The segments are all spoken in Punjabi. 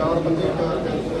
ਚਾਰ ਬੰਦੇ ਕਾਰ ਕੈਂਸਰ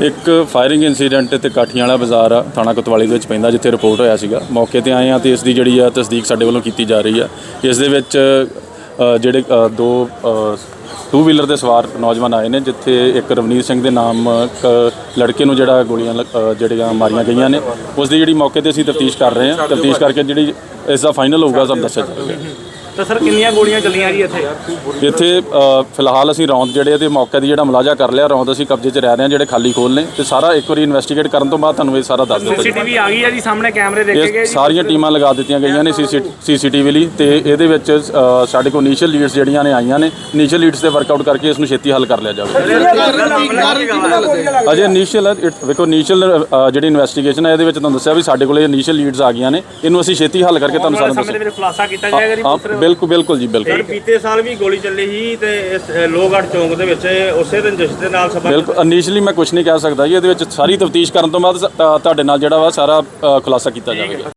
ਇੱਕ ਫਾਇਰਿੰਗ ਇਨਸੀਡੈਂਟ ਤੇ ਕਾਠੀਆਂ ਵਾਲਾ ਬਾਜ਼ਾਰ ਆ ਥਾਣਾ ਕੋਤਵਾਲੀ ਦੇ ਵਿੱਚ ਪੈਂਦਾ ਜਿੱਥੇ ਰਿਪੋਰਟ ਹੋਇਆ ਸੀਗਾ। ਮੌਕੇ ਤੇ ਆਏ ਆ ਤੇ ਇਸ ਦੀ ਜਿਹੜੀ ਆ ਤਸਦੀਕ ਸਾਡੇ ਵੱਲੋਂ ਕੀਤੀ ਜਾ ਰਹੀ ਆ। ਇਸ ਦੇ ਵਿੱਚ ਅ, ਜਿਹੜੇ ਅ, ਦੋ ਟੂ ਵੀਲਰ ਦੇ ਸਵਾਰ ਨੌਜਵਾਨ ਆਏ ਨੇ ਜਿੱਥੇ ਇੱਕ ਰਵਨੀਤ ਸਿੰਘ ਦੇ ਨਾਮ ਕ ਲੜਕੇ ਨੂੰ ਜਿਹੜਾ ਗੋਲੀਆਂ ਲ ਅ, ਜਿਹੜੀਆਂ ਮਾਰੀਆਂ ਗਈਆਂ ਨੇ। ਉਸ ਦੀ ਜਿਹੜੀ ਮੌਕੇ ਤੇ ਅਸੀਂ ਤਫਤੀਸ਼ ਕਰ ਰਹੇ ਹਾਂ। ਤਫਤੀਸ਼ ਕਰਕੇ ਜਿਹੜੀ ਇਸ ਦਾ ਫਾਈਨਲ ਹੋਊਗਾ ਤੁਹਾਨੂੰ ਦੱਸਿਆ ਜਾਵੇਗਾ। ਤਾਂ ਸਰ ਕਿੰਨੀਆਂ ਗੋਲੀਆਂ ਚੱਲੀਆਂ ਜੀ ਇੱਥੇ? ਇੱਥੇ ਅ, ਫਿਲਹਾਲ ਅਸੀਂ ਰੌਂਦ ਜਿਹੜੇ ਇਹਦੇ ਮੌਕੇ ਦੀ ਜਿਹੜਾ ਮੁਲਾਜ਼ਾ ਕਰ ਲਿਆ ਰੌਂਦ ਅਸੀਂ ਕਬਜ਼ੇ 'ਚ ਰਹਿ ਰਹੇ ਹਾਂ ਜਿਹੜੇ ਖਾਲੀ ਖੋਲ ਨੇ ਤੇ ਸਾਰਾ ਇੱਕ ਵਾਰੀ ਇਨਵੈਸਟੀਗੇਟ ਕਰਨ ਤੋਂ ਬਾਅਦ ਤੁਹਾਨੂੰ ਇਹ ਸਾਰਾ ਦੱਸ ਦਿੱਤਾ ਸੀਸੀਟੀਵੀ ਆ ਗਈ ਹੈ ਜੀ ਸਾਹਮਣੇ ਕੈਮਰੇ ਦੇਖੇ ਗਏ ਇਹ ਜੀ? ਸਾਰੀਆਂ ਟੀਮਾਂ ਲਗਾ ਦਿੱਤੀਆਂ ਗਈਆਂ ਨੇ ਸੀਸੀਟੀਵੀ ਲਈ ਤੇ ਇਹਦੇ ਵਿੱਚ ਅ, ਸਾਡੇ ਕੋਲ ਇਨੀਸ਼ੀਅਲ ਲੀਡਸ ਜਿਹੜੀਆਂ ਨੇ ਆਈਆਂ ਨੇ ਇਨੀਸ਼ੀਅਲ ਲੀਡਸ ਤੇ ਵਰਕਆਊਟ ਕਰਕੇ ਇਸ ਨੂੰ ਛੇਤੀ ਹੱਲ ਕਰ ਲਿਆ ਜਾਵੇਗਾ ਅਜੇ ਇਨੀਸ਼ੀਅਲ ਵੇਖੋ ਇਨੀਸ਼ੀਅਲ ਜਿਹੜੀ ਇਨਵੈਸਟੀਗੇਸ਼ਨ ਹੈ ਇਹਦੇ ਵਿੱਚ ਤੁਹਾਨੂੰ ਦੱਸਿਆ ਵੀ ਸਾਡੇ ਕੋਲ ਇਨੀਸ਼ੀਅਲ ਲੀਡਸ ਆ ਗਈਆਂ ਨੇ ਇਹਨੂੰ ਅਸੀਂ ਛੇਤੀ ਹੱਲ ਕਰਕੇ ਤੁਹਾਨੂੰ ਸਾਰਾ ਸਮੇਂ ਦੇ ਦੱਸਾਂਗੇ। ਵਿੱਚ ਖੁਲਾਸਾ ਕੀਤਾ ਜਾਏਗਾ ਜੀ ਹਾਂ ਬਿਲਕੁਲ ਬਿਲਕੁਲ ਜੀ ਬਿਲਕੁਲ। ਬੀਤੇ ਸਾਲ ਵੀ ਗੋਲੀ ਚੱਲੀ ਸੀ ਤੇ ਇਸ ਲੋਹਗੜ੍ਹ ਚੌਂਕ ਦੇ ਵਿੱਚ ਉਸੇ ਰੰਜਿਸ਼ ਦੇ ਨਾਲ ਸੰਬੰਧ ਬਿਲਕੁਲ ਇਨੀਸ਼ੀਅਲੀ ਮੈਂ ਕੁਝ ਨਹੀਂ ਕਹਿ ਸਕਦਾ ਜੀ ਇਹਦੇ ਵਿੱਚ ਸਾਰੀ ਤਫਤੀਸ਼ ਕਰਨ ਤੋਂ ਬਾਅਦ ਸ- ਤੁਹਾਡੇ ਨਾਲ ਜਿਹੜਾ ਵਾ ਸਾਰਾ ਅ, ਖੁਲਾਸਾ ਕੀਤਾ ਜਾਵੇਗਾ।